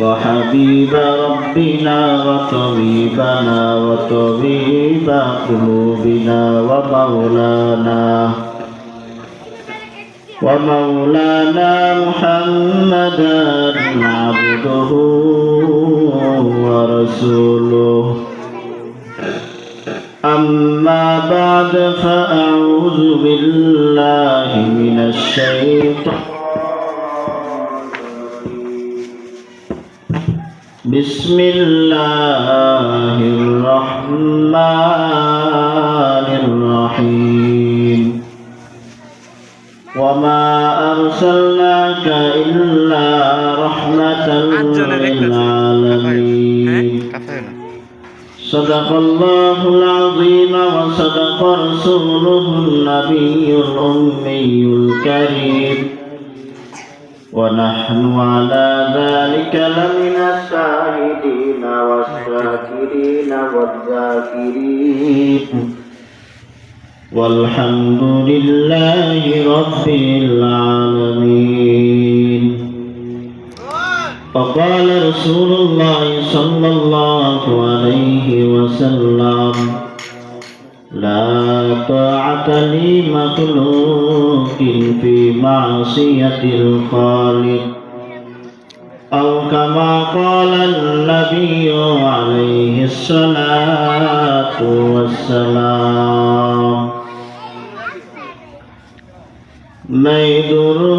وحبيب ربنا وطبيبنا وطبيب قلوبنا ومولانا ومولانا محمدا عبده ورسوله أما بعد فأعوذ بالله من الشيطان بسم الله الرحمن الرحيم وما أرسلناك إلا رحمة للعالمين صدق الله العظيم وصدق رسوله النبي الأمي الكريم ونحن على ذلك لمن الشاهدين والشاكرين والذاكرين. والحمد لله رب العالمين. وقال رسول الله صلى الله عليه وسلم لا طاعة لمخلوق في معصية الخالق أو كما قال النبي عليه الصلاة والسلام ميدره مجبوره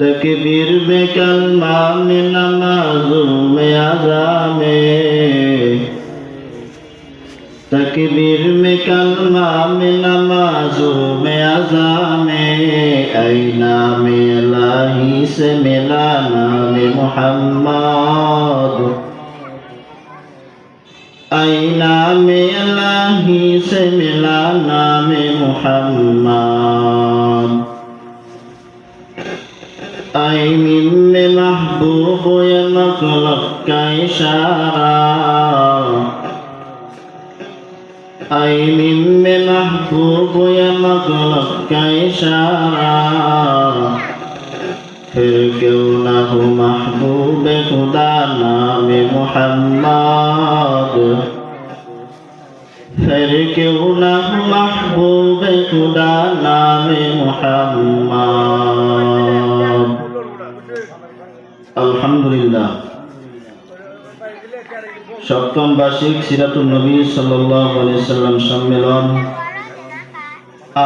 तकबीर में कलमा में नमाजों में आजा में तकबीर में कलमा में नमाजों में अजा में ऐना में अलाही से मिला नाम मोहम्मद ऐना में अलाही से मिला नाम मोहम्मद أي من محبوب مخلوق كإشارة أي من محبوب مخلوق كإشارة پھر کیوں نہ ہو محبوب خدا نام محمد پھر کیوں نہ ہو محبوب خدا نام محمد আলহামদুলিল্লাহ। সপ্তম বার্ষিক সিরাতুল নবী সাল্লাহ সাল্লাম সম্মেলন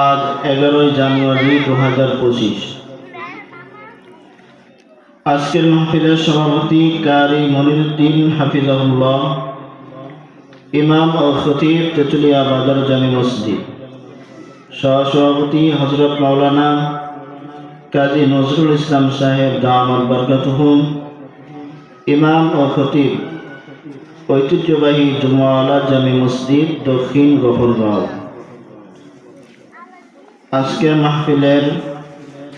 আজ এগারোই জানুয়ারি দু হাজার পঁচিশ। আজকের মাহফিলের সভাপতি কারি মনিরুদ্দিন ইমাম ও তেতুলিয়া বাজার জামি মসজিদ। সহসভাপতি হজরত মাওলানা কাজী নজরুল ইসলাম সাহেব দামাত বরকাতুহুম, ইমাম ও খতিব, ঐতিহ্যবাহী জুমাওয়ালা জামি মসজিদ দক্ষিণ গফরগাঁও আজকের মাহফিলের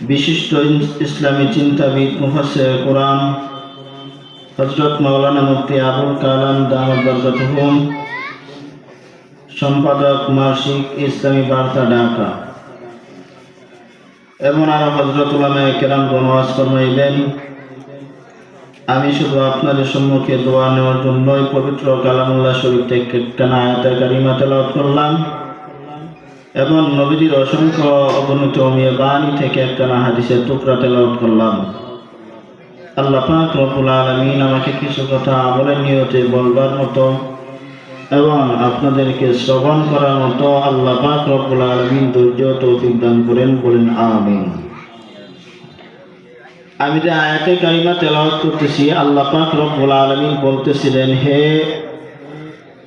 বিশিষ্ট ইসলামী চিন্তাবিদ মুফাসের কোরআন হজরত মাওলানা মুফতি আবুল কালাম দামাত বরকাতুহুম, সম্পাদক মাসিক ইসলামী বার্তা ঢাকা। এবং আরও হজরত উলামায়ে কেরাম গণওয়াজ ফরমাইলেন, আমি শুধু আপনাদের সম্মুখে দোয়া নেওয়ার জন্যই পবিত্র কালামুল্লাহ শরীফ থেকে একখানা আয়াতের কারিমা তেলাওয়াত করলাম এবং নবীজির অসংখ্য অগণিত অমিয় বাণী থেকে একখানা হাদিসের টুকরা তেলাওয়াত করলাম। আল্লাহ পাক রব্বুল আলামিন আমাকে কিছু কথা আমলের নিয়তে বলবার মতো এবং আপনাদেরকে শ্রবণ করার মতো আল্লাহ পাক রব্বুল আলামিন ধৈর্য তৌফিক দান করেন, বলেন আমিন। আমি যে আয়াতে কারিমা তেলাওয়াত করতেছি, আল্লাহ পাক রব্বুল আলামিন বলতেছিলেন, হে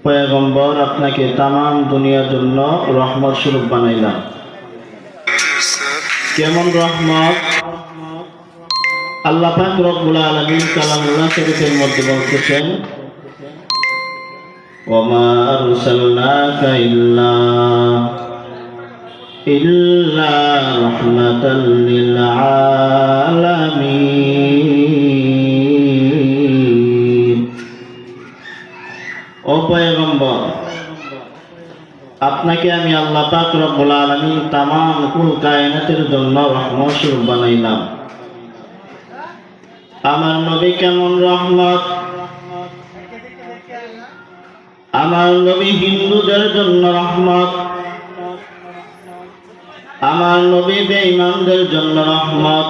পয়গম্বর, আপনাকে তামাম দুনিয়ার জন্য রহমত স্বরূপ বানাইলাম। কেমন রহমত? আল্লাহ পাক রব্বুল আলামিন কালামুল্লাহ শরীফের মধ্যে বলতেছেন আরসালনাকা ইল্লা ইল্লা রাহমাতাল লিল আলামিন ও পয়গম্বর, আপনাকে আমি আল্লাহ পাক রব্বুল আলামিন তামাম কুল কায়নাতের জন্য রহমত বানাইলাম। আমার নবী কেমন রহমত? আমার নবী হিন্দুদের জন্য রহমত। আমার নবী বেঈমানদের জন্য রহমত।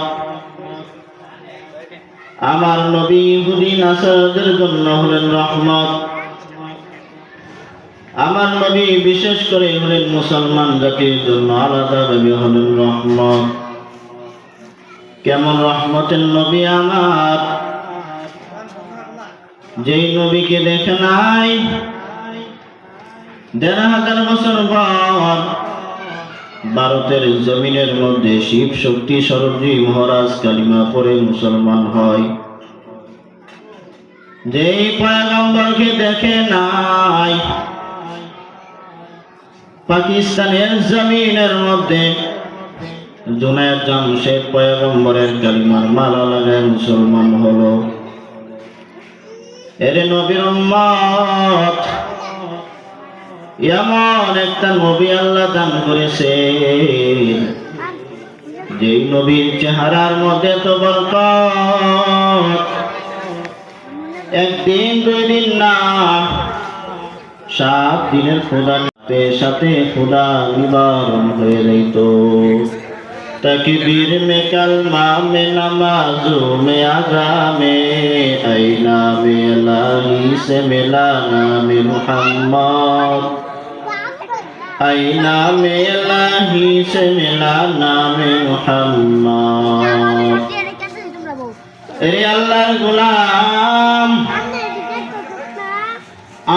আমার নবী ইহুদি নাসারদের জন্য হলেন রহমত। আমার নবী বিশেষ করে হলেন মুসলমান জাতির জন্য আলাদাভাবে হলেন রহমত। কেমন রহমতের নবী আমার? যেই নবীকে দেখে নাই দেড় হাজার ভারতের জমিনের মধ্যে শিব শক্তি সরজি মহারাজ কালিমা পরে মুসলমান হয়। যেই পয়গম্বরকে দেখে নাই, পাকিস্তানের জমিনের মধ্যে জুনায়দ জামশেদ পয়গম্বরের কালিমার মালা লাগায় মুসলমান হলো। এর নবীর উম্মত এমন একটা নবী আল্লাহ দান করেছে। যে নবীর চেহারার মধ্যে তো বরকত। একদিন দুই দিন না, সাত দিনের খোদা সাথে খোদা নিবারণ হয়ে যাইত। তকবীর মে কলমা মে নমাজু মে আজামে আইনা মে লাহি সে মেলা মে মুহাম্মদ। নামে نام إلهي سملا نام محمد এই আল্লাহর গোলাম,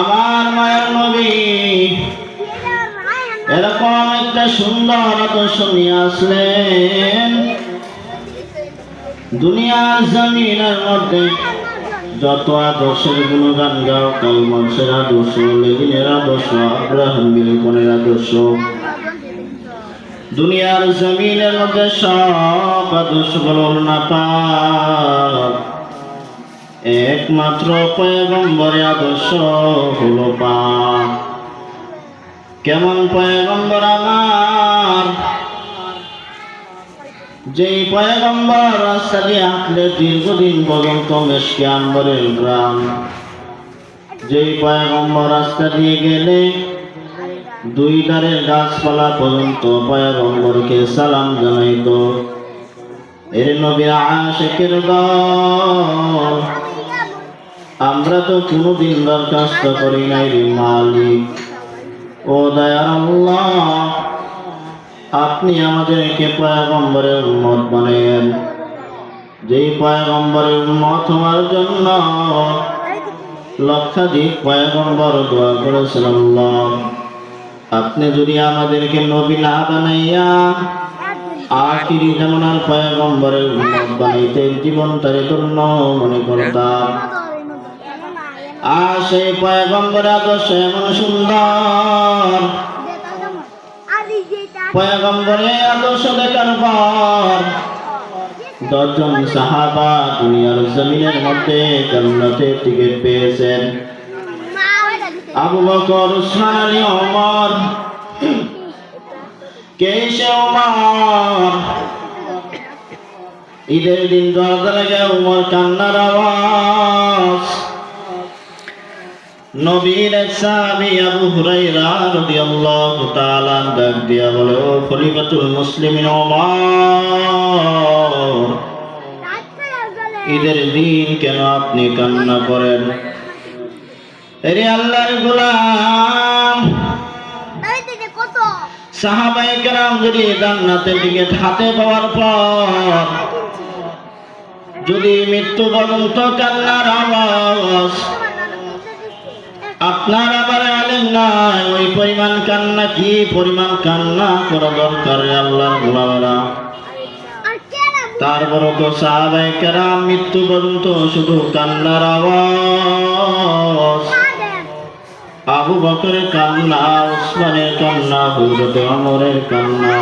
আমার মায়ের নবী। এরকম একটা সুন্দর আদর্শ নিয়ে আসলেন। দুনিয়ার জমিনের মধ্যে যত আদর্শের গুণগান গাও কাল মানুষের আদর্শ। লেগিনের আদর্শ, আব্রাহাম বিলকনের আদর্শ। দুনিয়ার জমিনের মধ্যে সব আদর্শগুলো না পাক একমাত্র পয়গম্বরে আদর্শ হলো পাক কেমন পয়গম্বর আমার? যেই পয়গম্বর রাস্তা দিয়ে দীর্ঘদিন পর্যন্ত মেশকে আম্বরের গ্রাম। যেই পয়গম্বর রাস্তা দিয়ে গেলে দুই ধারের গাছপালা পর্যন্ত পয়গম্বরকে সালাম জানাইত। এর নবীর আশেকের আমরা তো কোনোদিন দরখাস্ত করি নাই রে মালিক। ও দয়ার আল্লাহ আপনি আমাদেরকে পয়গম্বরের উন্মত বানাইয়েন। যেই পয়গম্বরের উন্মত হওয়ার জন্য লক্ষাধিক পয়গম্বর দোয়া করেছেন আপনি যদি আমাদেরকে নবী না বানাইয়া আখিরি জামানার পয়গম্বরের উন্মত বানাইতে জীবন তারে ধন্য মনে করতাম। আর সেই পয়গম্বর আদর্শ এমন সুন্দর পয়গম্বরে আদর্শ দেখার পর দশজন সাহাবা দুনিয়ার জমিনের মধ্যে টিকিট পেয়েছেন। আবু বকর, উসমান আলী, ওমর কে ঈদের দিন দরজা লাগে ওমর কান্নার আওয়াজ। নবীর এক আবু হুরাইরা রাদিয়াল্লাহু তাআলা ডাক দিয়া বলে, ও খলিফাতুল মুসলিমিন ওমর, ঈদের দিন কেন আপনি কান্না করেন? আল্লাহর গোলাম। কেরাম যদি জান্নাতের দিকে হাতে পাওয়ার পর, যদি মৃত্যু পর্যন্ত কান্নার আওয়াজ তোমার নানু কিনতে দিচ্ছে আপনার আবার আলেম নাই। ওই পরিমাণ কান্না, কি পরিমাণ কান্না করা দরকার গোলামেরা? তো মৃত্যু পর্যন্ত শুধু কান্নার আওয়াজ। আবু বকরের কান্না, উসমানের কান্না হুজরত অমরের কান্না।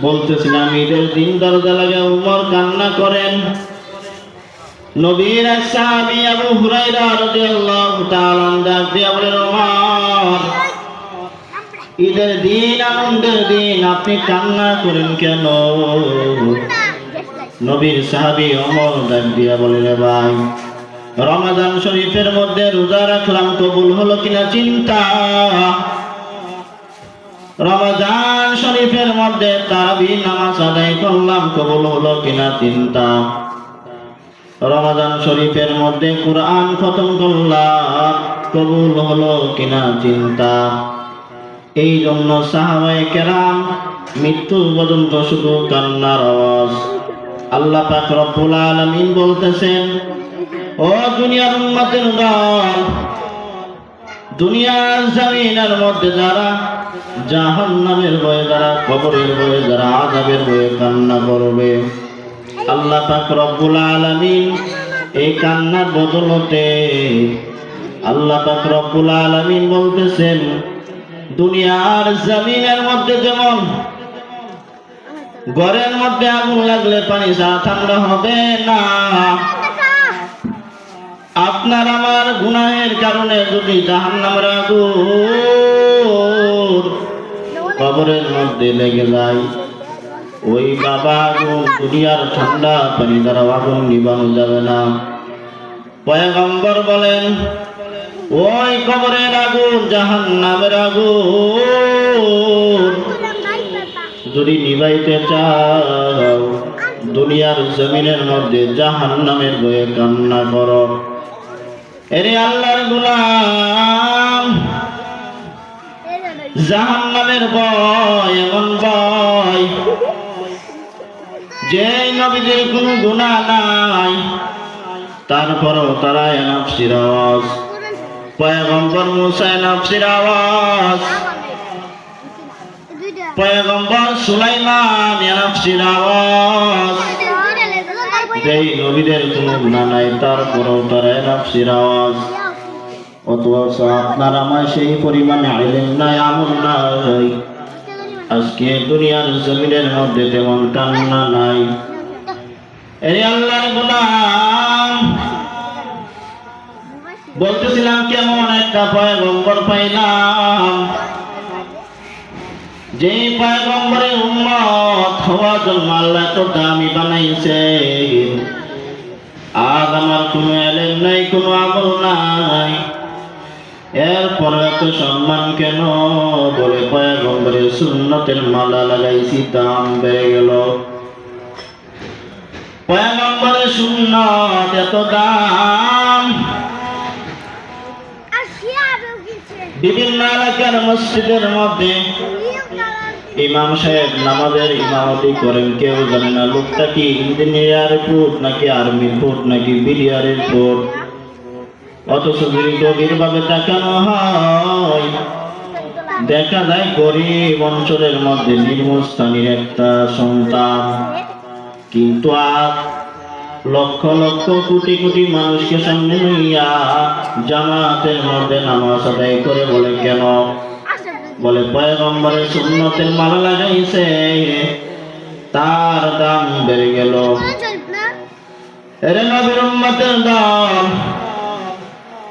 বলতেছিলাম ঈদের দিন দরজা লাগে উমর কান্না করেন। নবীর সাহাবী আবু হুরায়রা রাদিয়াল্লাহু তাআলা ডাক দিয়া বলেন, ওমর, ঈদের দিন আনন্দের দিন আপনি কান্না করেন কেন? নবীর সাহাবী ওমর ডাক দিয়া বলেন, "এ ভাই রমাদান শরীফের মধ্যে রোজা রাখলাম কবুল হলো কিনা চিন্তা? রমাদান শরীফের মধ্যে তারাবি নামাজ আদায় করলাম কবুল হলো কিনা চিন্তা? রমাদান শরীফের মধ্যে কোরআন খতম করলাম, কবুল হলো কিনা চিন্তা? এই জন্য সাহাবায়ে কেরাম মৃত্যু পর্যন্ত শুধু কান্নার আওয়াজ। আল্লাহ পাক রব্বুল আলামিন বলতেছেন, ও দুনিয়ার উম্মতের দল দুনিয়ার জমিনের মধ্যে যারা জাহান্নামের বয়ে যারা কবরের বয়ে যারা আযাবের বয়ে কান্না করবে। আল্লাহ পাক রব্বুল আলামিন এই কান্নার বদলতে আল্লাহ পাক রব্বুল আলামিন বলতেছেন, দুনিয়ার জমিনের মধ্যে যেমন ঘরের মধ্যে আগুন লাগলে পানি চা ঠান্ডা হবে না। আপনার আমার গুনাহের কারণে যদি জাহান্নামের আগুন কবরের মধ্যে লেগে যায় ওই বাবা আগুন দুনিয়ার ঠান্ডা পানি দ্বারা আগুন নিবানো যাবে না। পয়গম্বর বলেন, ওই কবরের আগুন, জাহান্নামের আগুন। যদি নিবাইতে চাও, দুনিয়ার জমিনের মধ্যে জাহান্নামের বয়ে কান্না করো। এরে আল্লাহর গোলাম, জাহান্নামের ভয় এমন ভয় যে নবীদের কোনো গুণা নাই, তারপরও তারা এনাফসির আওয়াজ। পয়গম্বর মুসা এনাফসির আওয়াজ। পয়গম্বর সুলাইমান এনাফসির আওয়াজ। যেই নবীদের কোনো গুণা নাই, তারপরও তারা এনাফসির আওয়াজ। অথচ আপনার আমার সেই পরিমাণে আইলেন নাই, আমল নাই। আজকে দুনিয়ার জমিনের মধ্যে তেমন কান্না নাই। এরে আল্লাহর গোলাম, বলতেছিলাম কেমন একটা পয়গম্বর পাইলাম। যে পয়গম্বরের উম্মত হওয়ার জন্য আল্লাহ তো দামি বানাইছে আজ আমার কোনো এলেন নাই, কোনো আমল নাই। এরপর এত সম্মান কেন? বলে পয়গম্বরের সুন্নতের মালা লাগাইছি দাম বেড়ে গেল। পয়গম্বরের সুন্নত এত দাম। বিভিন্ন এলাকার মসজিদের মধ্যে ইমাম সাহেব নামাজের ইমামতি করেন কেউ জানে না লোকটা কি ইঞ্জিনিয়ার ফুট নাকি আর্মির ফুট নাকি বিলিয়ারের ফুট অথচ যদি গভীর ভাবে দেখানো হয়। দেখা যায় গরিব অঞ্চলের মধ্যে নির্মস্থানীর একটা সন্তান। কিন্তু আর লক্ষ লক্ষ কোটি কোটি মানুষকে সামনে লইয়া জামাতের মধ্যে নামাজ আদায় করে বলে কেন? বলে পয়গম্বরের সুন্নতের মালা লাগাইছে। তার দাম বেড়ে গেল। এরে নবীর উম্মতের দল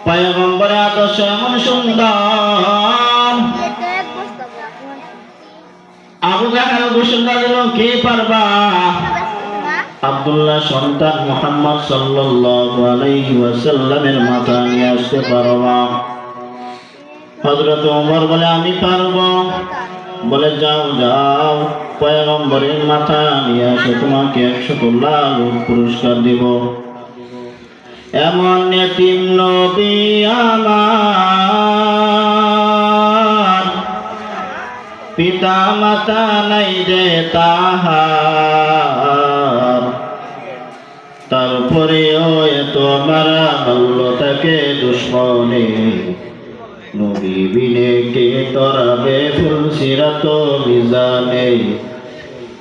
পয়গম্বরের আদর্শ এমন সুন্দর। আবু জাহাল ঘোষণা দিল কে পারবা? আব্দুল্লাহ সন্তান মোহাম্মদ সাল্লাল্লাহু আলাইহি ওয়াসাল্লামের মাথা নিয়ে আসতে পারবা। হযরত ওমর বলে, আমি পারব। বলে, যাও যাও। পয়গম্বরের মাথা নিয়ে আসো তোমাকে একশো লাল পুরস্কার দিব। এমন এতিম নবী আমার। পিতা মাতা নাই রে তাহার। তারপরেও এত মারা বলল তাকে দুশ্মনে। নবী বিনে কে তরাবে ফুল সিরাত মিজানে।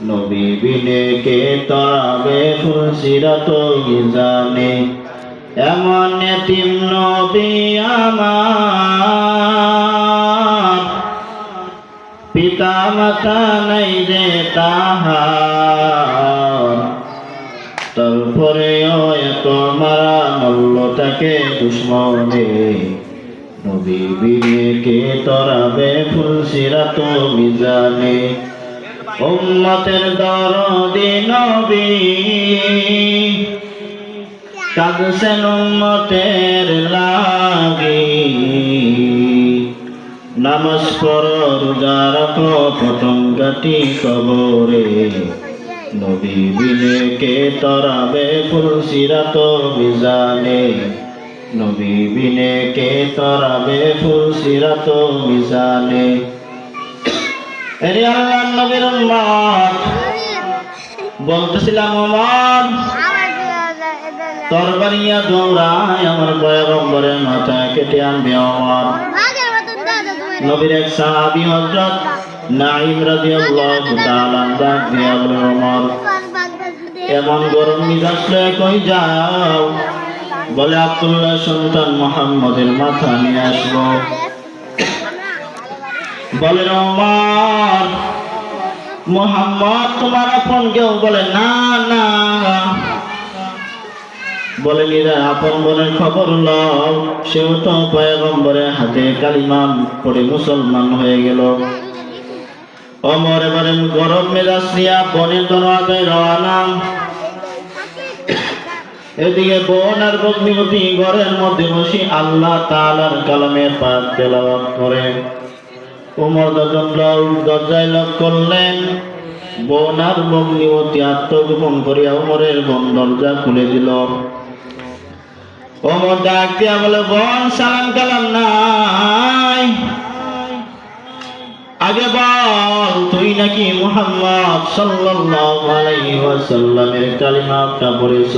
নবী বিনে কে তরাবে ফুল সিরাত মিজানে। এমন এতিম নবী আমার। পিতা মাতা নাই রে তাহার। তারপরেও এত মারা মল্ল তাকে দুশ্মনে। নবী বিনে কে তরাবে ফুল সিরাত মিজানে। উম্মতের দরদি নবী। কাঁদছেন উম্মতের লাগি। নামাজ পর রোজা রাখো পতঙ্গাটি কবরে। নবী বিনে কে তরাবে ফুল সিরাত মিজানে। নবী বিনে কে তরাবে ফুল সিরাত মিজানে। এরে আল্লাহ, নবীর বলতেছিলাম আমার তরবারিয়া দৌড়ায় আমার পয়গম্বরের মাথা কেটে আনবে আমার। নবীর এক সাহাবী হযরত নাঈম রাদিয়াল্লাহু তাআলা ডাক দিয়া ওমর এমন গরম মিজাজ কই যাও? বলে আব্দুল্লাহ সন্তান মোহাম্মদের মাথা নিয়ে আসব। বলে ওমর মোহাম্মদ তোমার আপন কেউ? বলে না না। বলে আপন বোনের খবর লও। সেও তো পয়গম্বরের হাতে কালিমা পড়ে মুসলমান হয়ে গেল। অমর এবারে গরম মেজাজ নিয়া বনের দরওয়াজায় রওয়ানা এদিকে বোন আর ভগ্নিপতি ঘরের মধ্যে বসে আল্লাহ তাআলার কালামের পাঠ তেলাওয়াত করে। উমর দজন দরজায় লক করলেন, বোন আর ভগ্নিপতি আত্মগোপন করিয়া উমরের বোন দরজা খুলে দিল। ওমর ডাক দিয়া বলে বোন সালাম কালাম নাই? আগে বল, তুই নাকি মুহাম্মদ সাল্লাল্লাহু আলাইহি ওয়াসাল্লামের কালিমাটা পড়েছ?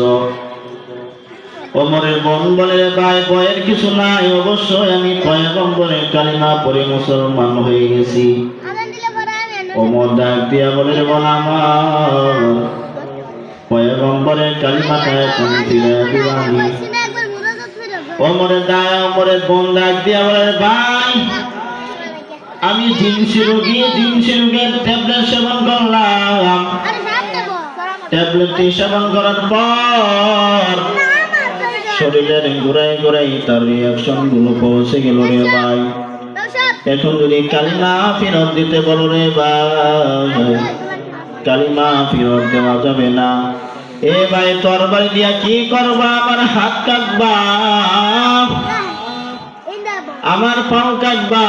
ওমরের বোন বলে, ভাই বয়ের কিছু নাই, অবশ্যই আমি পয়গম্বরের কালিমা পড়ে মুসলমান হয়ে গেছি। ওমর ডাক দিয়া বলে, বল আমার। পয়গম্বরের কালিমাটা এখন ফিরে দিবানি। ওমরের দায় ওমরের বোন ডাক দিয়া বলে, ভাই, আমি জিনসি রোগী, জিনসি রোগের ট্যাবলেট সেবন করলাম। ট্যাবলেটটি সেবন করার পর শরীরের ঘুরাই ঘুরাই তার রিয়াকশনগুলো পৌঁছে গেল রে ভাই। এখন যদি কালিমা ফেরত দিতে বলো রে ভাই, কালিমা ফেরত দেওয়া যাবে না। এ ভাই তরবারি দিয়া কি করবা? আমার হাত কাটবা। আমার পাও কাটবা।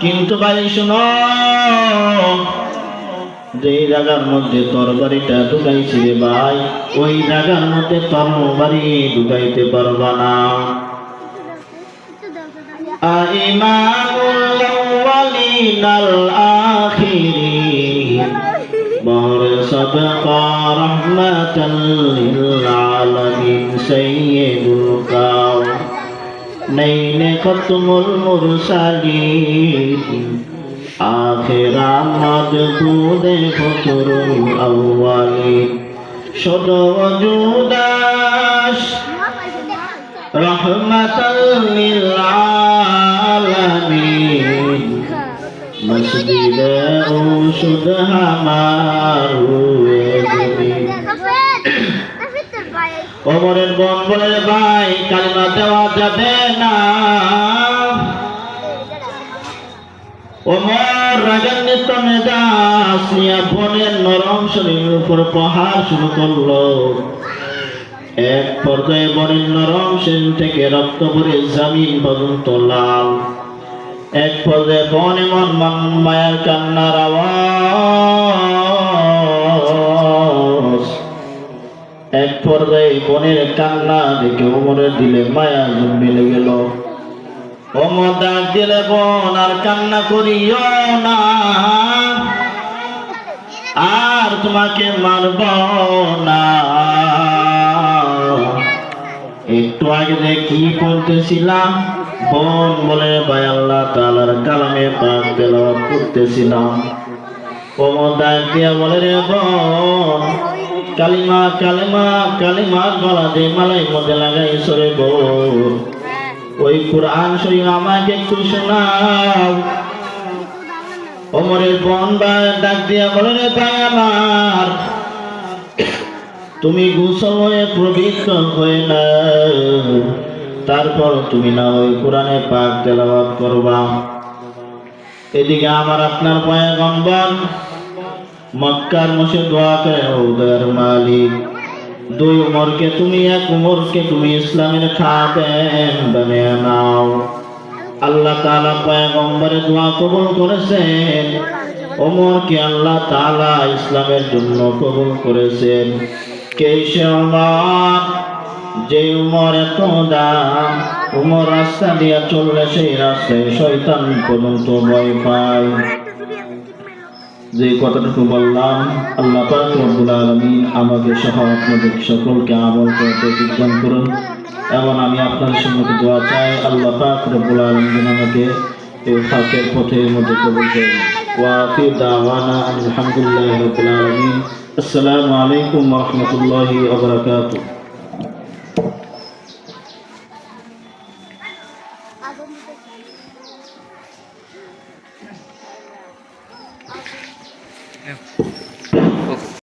কিন্তু ভাই, শোনো। যে জায়গার মধ্যে তরবারিটা ঢুকাইছি রে ভাই, ওই জায়গার মধ্যে তরবারি ঢুকাইতে পারবা না। আউয়ালিনাল আখিরিন লিল আলামিন সাইয়্যিদুল কাউনাইন খতমুল মুরসালিন আখির আহমদ খুদে ফতুরুল আউয়ালিন শুধু ওজুদাস রহমাতাল লিল আলামিন মসজিদ হুয়ে জমিন ওমরের বোন ভাই কালিমা দেওয়া যাবে না। ওমর রাগান্বিত মেজাজ নিয়ে বোনের নরম শরীরের উপর প্রহার শুরু করল। এক পর্যায়ে বনের নরম শরীর থেকে রক্ত ভরে জামিন পর্যন্ত লাল। এক পদে বন এমন মন মায়ের কান্নার আওয়াজ। এক পর্যায়ে বনের কান্না দেখে ওমরের দিলে মায়া জন্মিলে গেল ওমর ডাক দিলে, বোন, আর কান্না করিও না। আর তোমাকে মারব না। একটু আগে কি বলতেছিলাম বোন বলে ভাই আল্লাহ তালার কালামে পাক তেলাওয়াত করতেছিলাম ওমর ডাক দিয়া বলে রে বোন, কালিমা কালিমা কালিমা গলা দিয়ে মালাই মধ্যে লাগাই সরে বোন ওই কোরআন শরীফ আমাকে একটু শোনাও। ওমরের বোন বা ডাক দিয়া বলে রে ভাই আমার তুমি গোসল হয়ে পবিত্র হয়ে না তারপর তুমি না ওই কোরআনে পাক তেলাওয়াত করবা। এদিকে আমার আপনার পয়গম্বর, মক্কার মসে দোয়া করে ওদের মালিক। দুই উমরকে তুমি, এক উমরকে তুমি ইসলামের খাতেন বানিয়ে নাও। আল্লাহ তাআলা পয়গম্বরের দোয়া কবুল করেছেন। ওমরকে আল্লাহ তাআলা ইসলামের জন্য কবুল করেছেন। কে সে যে উমর দাম, উমর রাস্তা দিয়া চললে সেই রাস্তায় শয়তান পর্যন্ত ভয় পায়। যে কথাটুকু বললাম, আল্লাহ পাক রব্বুল আলামিন আমাকে সহ আপনাদের সকলকে আমল করতে বিজ্ঞান করুন। এবং আমি আপনাদের সম্মুখে দোয়া চাই, আল্লাহ পাক রব্বুল আলামিন আমাকে এই ফাঁকের পথের মধ্যে কবুল করুন। ওয়াফি দাওয়ানা আলহামদুলিল্লাহি রাব্বিল আলামিন। আসসালামু আলাইকুম ওয়া রাহমাতুল্লাহি